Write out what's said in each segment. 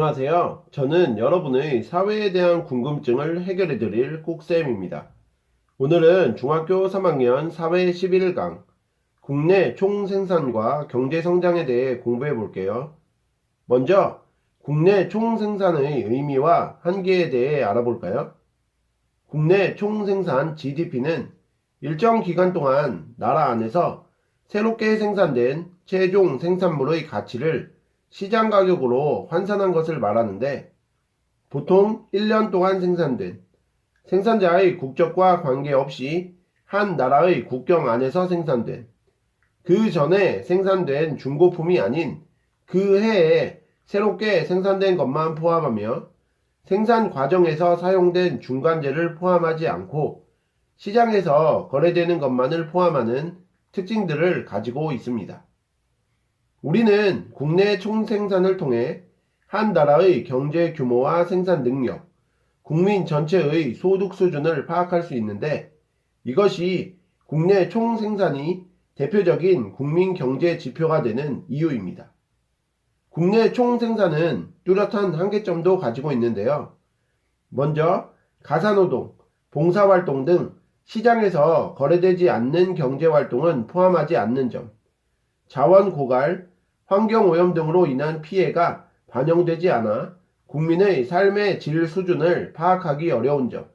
안녕하세요. 저는 여러분의 사회에 대한 궁금증을 해결해 드릴 꼭쌤입니다. 오늘은 중학교 3학년 사회 11강 국내 총생산과 경제성장에 대해 공부해 볼게요. 먼저 국내 총생산의 의미와 한계에 대해 알아볼까요? 국내 총생산 GDP는 일정 기간 동안 나라 안에서 새롭게 생산된 최종 생산물의 가치를 시장 가격으로 환산한 것을 말하는데 보통 1년 동안 생산된 생산자의 국적과 관계없이 한 나라의 국경 안에서 생산된 그 전에 생산된 중고품이 아닌 그 해에 새롭게 생산된 것만 포함하며 생산 과정에서 사용된 중간재를 포함하지 않고 시장에서 거래되는 것만을 포함하는 특징들을 가지고 있습니다. 우리는 국내 총생산을 통해 한 나라의 경제 규모와 생산 능력, 국민 전체의 소득 수준을 파악할 수 있는데 이것이 국내 총생산이 대표적인 국민 경제 지표가 되는 이유입니다. 국내 총생산은 뚜렷한 한계점도 가지고 있는데요. 먼저 가사노동, 봉사활동 등 시장에서 거래되지 않는 경제 활동은 포함하지 않는 점, 자원 고갈, 환경 오염 등으로 인한 피해가 반영되지 않아 국민의 삶의 질 수준을 파악하기 어려운 점,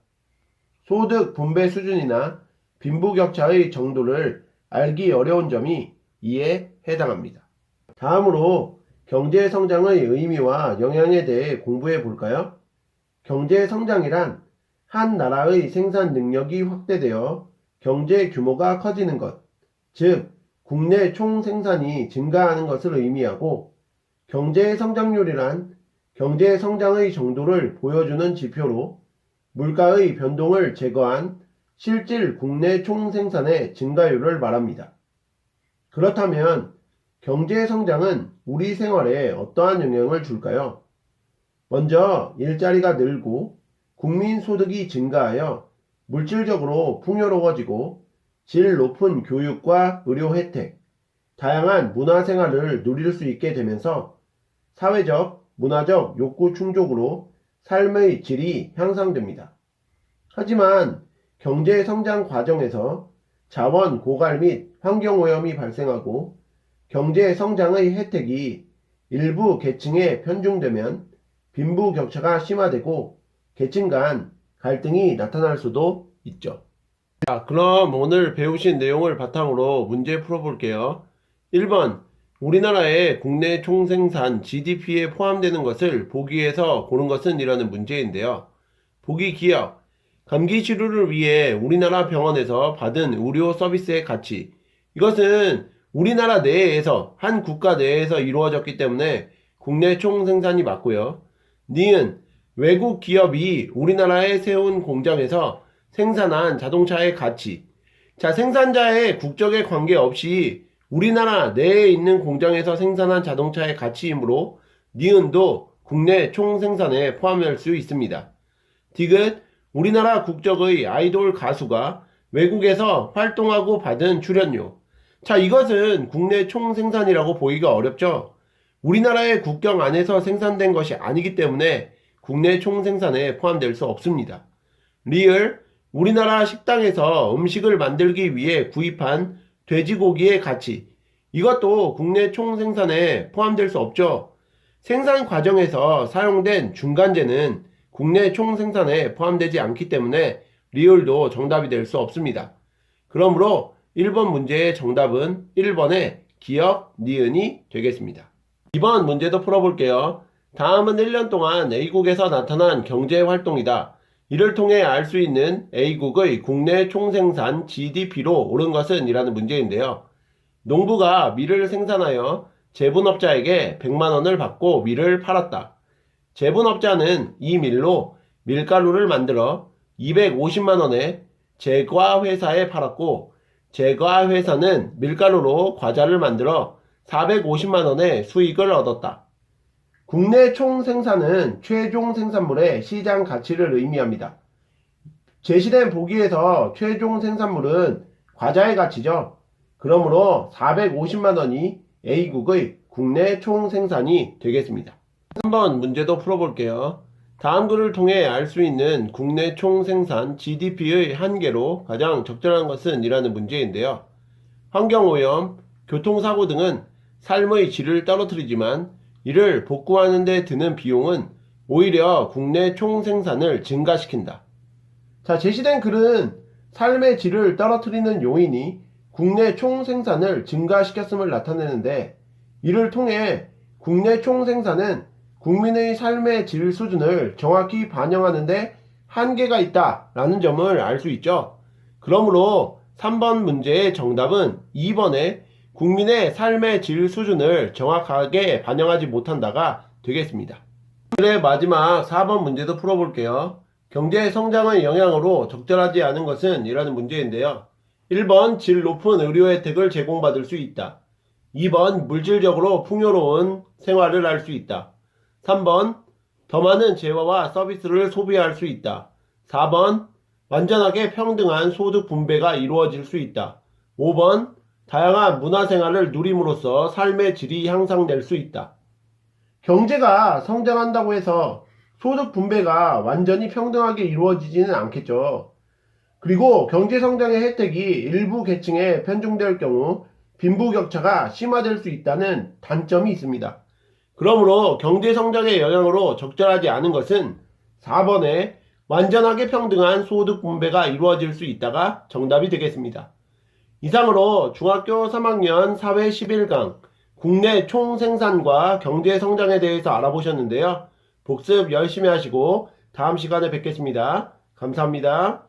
소득 분배 수준이나 빈부격차의 정도를 알기 어려운 점이 이에 해당합니다. 다음으로 경제 성장의 의미와 영향에 대해 공부해 볼까요? 경제 성장이란 한 나라의 생산 능력이 확대되어 경제 규모가 커지는 것, 즉 국내 총 생산이 증가하는 것을 의미하고 경제 성장률이란 경제 성장의 정도를 보여주는 지표로 물가의 변동을 제거한 실질 국내 총 생산의 증가율을 말합니다. 그렇다면 경제 성장은 우리 생활에 어떠한 영향을 줄까요? 먼저 일자리가 늘고 국민 소득이 증가하여 물질적으로 풍요로워지고 질 높은 교육과 의료 혜택, 다양한 문화 생활을 누릴 수 있게 되면서 사회적, 문화적 욕구 충족으로 삶의 질이 향상됩니다. 하지만 경제 성장 과정에서 자원 고갈 및 환경 오염이 발생하고 경제 성장의 혜택이 일부 계층에 편중되면 빈부 격차가 심화되고 계층 간 갈등이 나타날 수도 있죠. 자, 그럼 오늘 배우신 내용을 바탕으로 문제 풀어볼게요. 1번. 우리나라의 국내 총생산 GDP에 포함되는 것을 보기에서 고른 것은 이라는 문제인데요. 보기 기억. 감기 치료를 위해 우리나라 병원에서 받은 의료 서비스의 가치. 이것은 우리나라 내에서, 한 국가 내에서 이루어졌기 때문에 국내 총생산이 맞고요. 니은. 외국 기업이 우리나라에 세운 공장에서 생산한 자동차의 가치. 자, 생산자의 국적에 관계없이 우리나라 내에 있는 공장에서 생산한 자동차의 가치이므로 니은도 국내 총 생산에 포함할 수 있습니다. 디귿 우리나라 국적의 아이돌 가수가 외국에서 활동하고 받은 출연료. 자, 이것은 국내 총 생산이라고 보기가 어렵죠? 우리나라의 국경 안에서 생산된 것이 아니기 때문에 국내 총생산에 포함될 수 없습니다. 리을 우리나라 식당에서 음식을 만들기 위해 구입한 돼지고기의 가치. 이것도 국내 총생산에 포함될 수 없죠. 생산 과정에서 사용된 중간재는 국내 총생산에 포함되지 않기 때문에 리을도 정답이 될 수 없습니다. 그러므로 1번 문제의 정답은 1번의 기억, 니은이 되겠습니다. 2번 문제도 풀어볼게요. 다음은 1년 동안 A국에서 나타난 경제 활동이다. 이를 통해 알 수 있는 A국의 국내 총생산 GDP로 오른 것은 이라는 문제인데요. 농부가 밀을 생산하여 제분업자에게 100만원을 받고 밀을 팔았다. 제분업자는 이 밀로 밀가루를 만들어 250만원에 제과회사에 팔았고 제과회사는 밀가루로 과자를 만들어 450만원의 수익을 얻었다. 국내 총 생산은 최종 생산물의 시장 가치를 의미합니다. 제시된 보기에서 최종 생산물은 과자의 가치죠. 그러므로 450만 원이 A국의 국내 총 생산이 되겠습니다. 한번 문제도 풀어볼게요. 다음 글을 통해 알 수 있는 국내 총 생산 GDP의 한계로 가장 적절한 것은 이라는 문제인데요. 환경오염, 교통사고 등은 삶의 질을 떨어뜨리지만 이를 복구하는 데 드는 비용은 오히려 국내 총 생산을 증가시킨다. 자, 제시된 글은 삶의 질을 떨어뜨리는 요인이 국내 총 생산을 증가시켰음을 나타내는데 이를 통해 국내 총 생산은 국민의 삶의 질 수준을 정확히 반영하는데 한계가 있다 라는 점을 알 수 있죠. 그러므로 3번 문제의 정답은 2번에 국민의 삶의 질 수준을 정확하게 반영하지 못한다가 되겠습니다. 오늘의 마지막 4번 문제도 풀어볼게요. 경제 성장의 영향으로 적절하지 않은 것은 이라는 문제인데요. 1번 질 높은 의료 혜택을 제공받을 수 있다. 2번 물질적으로 풍요로운 생활을 할 수 있다. 3번 더 많은 재화와 서비스를 소비할 수 있다. 4번 완전하게 평등한 소득 분배가 이루어질 수 있다. 5번 다양한 문화생활을 누림으로써 삶의 질이 향상될 수 있다. 경제가 성장한다고 해서 소득 분배가 완전히 평등하게 이루어지지는 않겠죠. 그리고 경제 성장의 혜택이 일부 계층에 편중될 경우 빈부격차가 심화될 수 있다는 단점이 있습니다. 그러므로 경제 성장의 영향으로 적절하지 않은 것은 4번에 완전하게 평등한 소득 분배가 이루어질 수 있다가 정답이 되겠습니다. 이상으로 중학교 3학년 사회 11강 국내 총 생산과 경제 성장에 대해서 알아보셨는데요. 복습 열심히 하시고 다음 시간에 뵙겠습니다. 감사합니다.